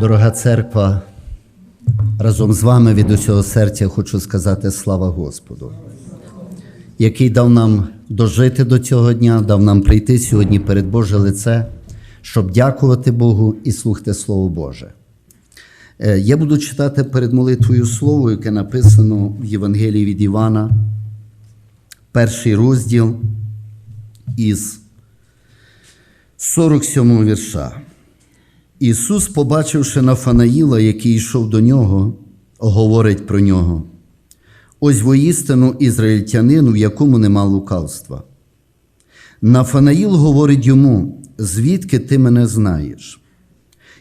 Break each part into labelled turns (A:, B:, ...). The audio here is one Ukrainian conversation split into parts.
A: Дорога церква, разом з вами від усього серця хочу сказати слава Господу, який дав нам дожити до цього дня, дав нам прийти сьогодні перед Боже лице, щоб дякувати Богу і слухати Слово Боже. Е, Я буду читати перед молитвою слово, яке написано в Євангелії від Івана, перший розділ із 47 вірша. Ісус, побачивши Нафанаїла, який йшов до нього, говорить про нього. Ось воістину ізраїльтянин, в якому нема лукавства. Нафанаїл говорить йому, звідки ти мене знаєш?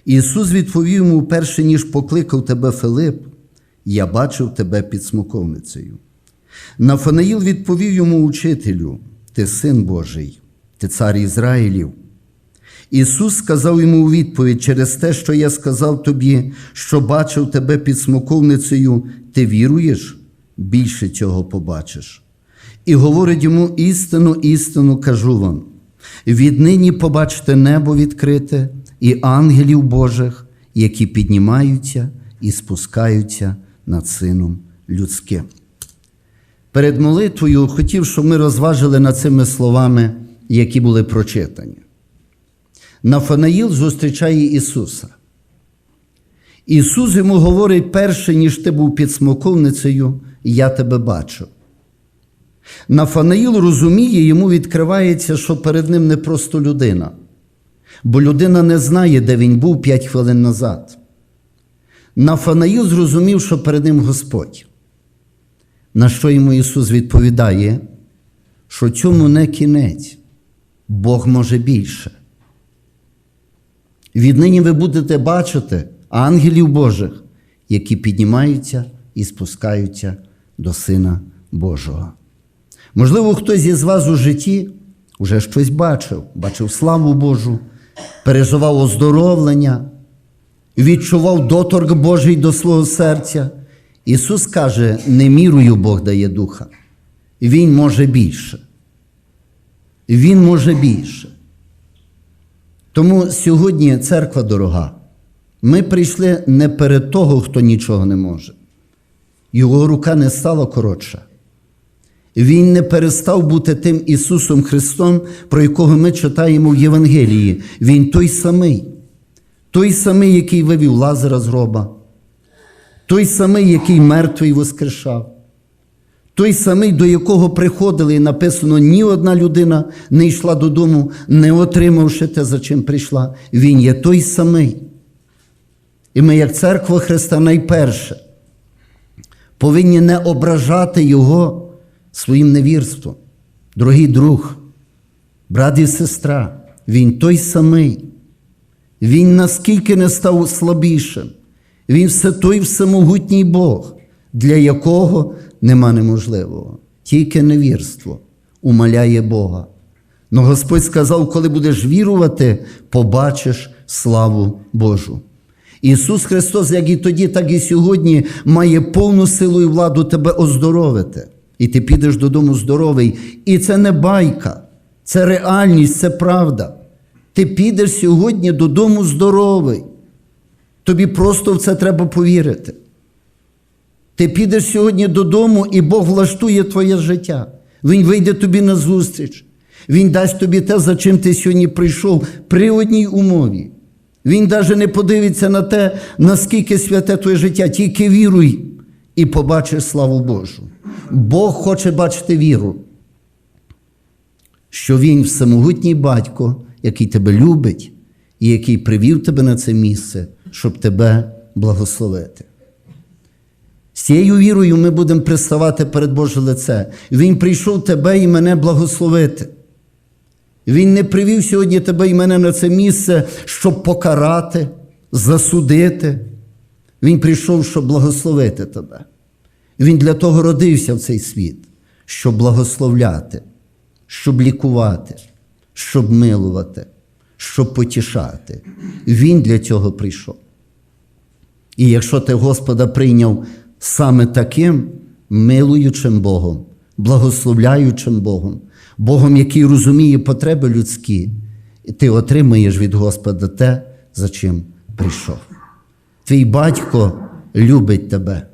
A: Ісус відповів йому, перше ніж покликав тебе Филип, я бачив тебе під смоковницею. Нафанаїл відповів йому учителю, ти син Божий, ти цар Ізраїлів. Ісус сказав йому у відповідь через те, що я сказав тобі, що бачив тебе під смоковницею, ти віруєш, більше цього побачиш. І говорить йому істину, істину кажу вам. Віднині побачите небо відкрите і ангелів Божих, які піднімаються і спускаються над Сином людським. Перед молитвою хотів, щоб ми розважили над цими словами, які були прочитані. Нафанаїл зустрічає Ісуса. Ісус йому говорить, перше, ніж ти був під смоковницею, я тебе бачу. Нафанаїл розуміє, йому відкривається, що перед ним не просто людина, бо людина не знає, де він був п'ять хвилин назад. Нафанаїл зрозумів, що перед ним Господь. На що йому Ісус відповідає, що цьому не кінець, Бог може більше. Віднині ви будете бачити ангелів Божих, які піднімаються і спускаються до Сина Божого. Можливо, хтось із вас у житті вже щось бачив, бачив славу Божу, переживав оздоровлення, відчував доторк Божий до свого серця. Ісус каже: не мірою Бог дає духа. Він може більше. Він може більше. Тому сьогодні церква дорога. Ми прийшли не перед того, хто нічого не може. Його рука не стала коротша. Він не перестав бути тим Ісусом Христом, про якого ми читаємо в Євангелії. Він той самий, той самий, який вивів Лазара з гроба, той самий, який мертвий воскрешав, той самий, до якого приходили, і написано, ні одна людина не йшла додому, не отримавши те, за чим прийшла. Він є той самий. І ми, як церква Христа, найперше повинні не ображати Його своїм невірством. Дорогий друг, брат і сестра, Він той самий. Він наскільки не став слабішим. Він все той всемогутній Бог, для якого нема неможливого. Тільки невірство умаляє Бога. Но Господь сказав, коли будеш вірувати, побачиш славу Божу. Ісус Христос, як і тоді, так і сьогодні, має повну силу і владу тебе оздоровити. І ти підеш додому здоровий. І це не байка, це реальність, це правда. Ти підеш сьогодні додому здоровий. Тобі просто в це треба повірити. Ти підеш сьогодні додому, і Бог влаштує твоє життя. Він вийде тобі на зустріч. Він дасть тобі те, за чим ти сьогодні прийшов, при одній умові. Він навіть не подивиться на те, наскільки святе твоє життя, тільки віруй і побачиш славу Божу. Бог хоче бачити віру, що Він всемогутній батько, який тебе любить і який привів тебе на це місце, щоб тебе благословити. З цією вірою ми будемо приставати перед Боже лице. Він прийшов тебе і мене благословити. Він не привів сьогодні тебе і мене на це місце, щоб покарати, засудити. Він прийшов, щоб благословити тебе. Він для того родився в цей світ, щоб благословляти, щоб лікувати, щоб милувати, щоб потішати. Він для цього прийшов. І якщо ти Господа прийняв саме таким милуючим Богом, благословляючим Богом, Богом, який розуміє потреби людські, і ти отримаєш від Господа те, за чим прийшов. Твій батько любить тебе.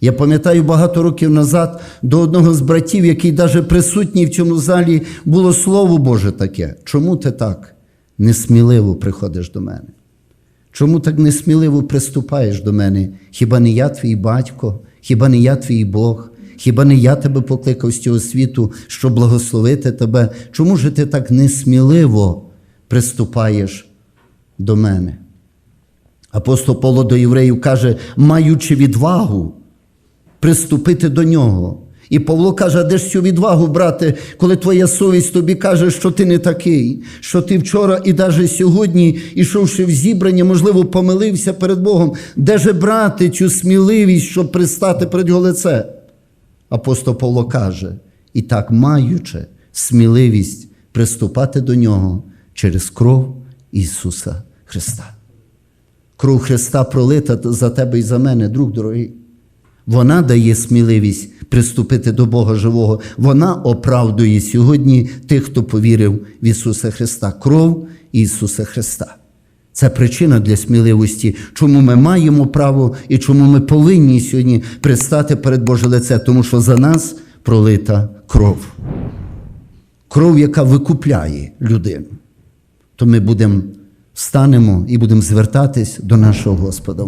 A: Я пам'ятаю багато років назад до одного з братів, який навіть присутній в цьому залі, було слово Боже таке. Чому ти так несміливо приходиш до мене? Чому так несміливо приступаєш до мене? Хіба не я твій батько, хіба не я твій Бог, хіба не я тебе покликав з цього світу, щоб благословити тебе? Чому ж ти так несміливо приступаєш до мене? Апостол Павло до євреїв каже, маючи відвагу приступити до нього. І Павло каже, де ж цю відвагу, брате, коли твоя совість тобі каже, що ти не такий, що ти вчора і навіть сьогодні, ішовши в зібрання, можливо, помилився перед Богом. Де же брати цю сміливість, щоб пристати перед його лице? Апостол Павло каже, і так, маючи сміливість приступати до нього через кров Ісуса Христа. Кров Христа пролита за тебе і за мене, друг дорогий. Вона дає сміливість приступити до Бога живого. Вона оправдує сьогодні тих, хто повірив в Ісуса Христа. Кров Ісуса Христа. Це причина для сміливості, чому ми маємо право і чому ми повинні сьогодні пристати перед Боже лице, тому що за нас пролита кров. Кров, яка викупляє людину. То ми будемо встанемо і будемо звертатись до нашого Господа.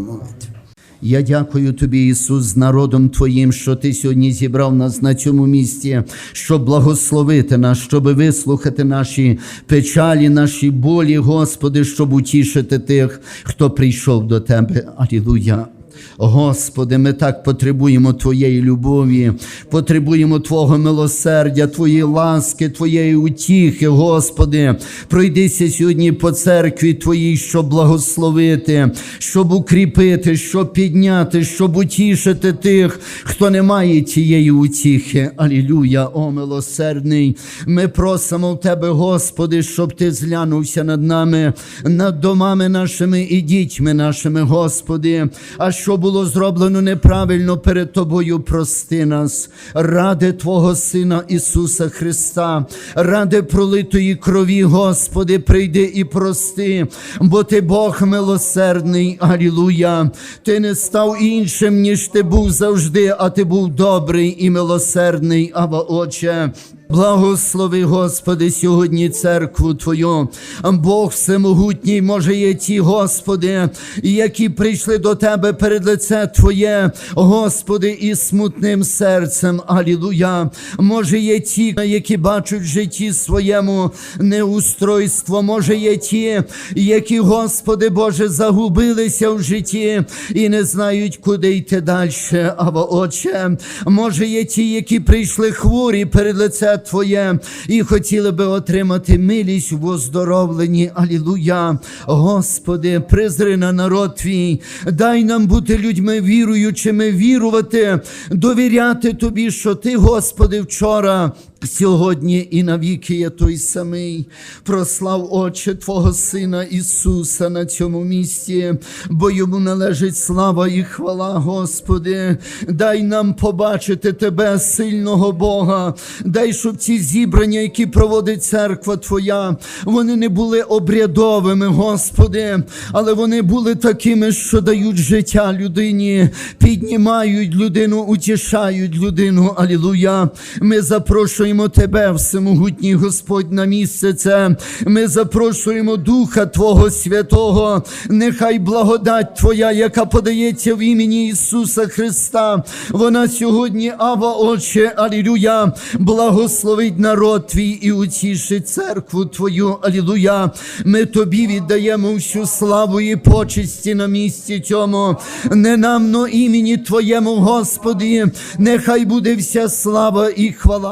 A: Я дякую тобі, Ісус, з народом Твоїм, що Ти сьогодні зібрав нас на цьому місці, щоб благословити нас, щоб вислухати наші печалі, наші болі, Господи, щоб утішити тих, хто прийшов до Тебе. Алілуя. Господи, ми так потребуємо Твоєї любові, потребуємо Твого милосердя, Твоєї ласки, Твоєї утіхи, Господи. Пройдися сьогодні по церкві Твоїй, щоб благословити, щоб укріпити, щоб підняти, щоб утішити тих, хто не має тієї утіхи. Алілюя, о милосердний. Ми просимо в Тебе, Господи, щоб Ти зглянувся над нами, над домами нашими і дітьми нашими, Господи. А що було зроблено неправильно перед Тобою, прости нас, ради Твого Сина Ісуса Христа, ради пролитої крові, Господи, прийди і прости, бо Ти Бог милосердний, Алілуя. Ти не став іншим, ніж ти був завжди, а ти був добрий і милосердний, Ава Отче. Благослови, Господи, сьогодні церкву Твою. Бог всемогутній, може, є ті, Господи, які прийшли до Тебе перед лице Твоє, Господи, із смутним серцем. Алілуя. Може, є ті, які бачать в житті своєму неустройство. Може, є ті, які, Господи Боже, загубилися в житті і не знають, куди йти далі. Ава Отче, може, є ті, які прийшли хворі перед лице Твоє і хотіли би отримати милість в оздоровленні. Алілуя. Господи, призри на народ Твій, дай нам бути людьми віруючими, вірувати, довіряти Тобі, що Ти, Господи, вчора. Сьогодні і навіки є той самий. Прослав Отче Твого Сина Ісуса на цьому місці, бо йому належить слава і хвала, Господи. Дай нам побачити Тебе, сильного Бога. Дай, щоб ці зібрання, які проводить церква Твоя, вони не були обрядовими, Господи, але вони були такими, що дають життя людині, піднімають людину, утішають людину. Алілуя. Ми запрошуємо Тебе, всемогутній Господь, на місце це. Ми запрошуємо Духа Твого Святого. Нехай благодать Твоя, яка подається в імені Ісуса Христа. Вона сьогодні, Ава, Отче, Алілуя, благословить народ Твій і утішить церкву Твою. Алілуя. Ми Тобі віддаємо всю славу і почесті на місці цьому. Не нам, но імені Твоєму, Господи, нехай буде вся слава і хвала.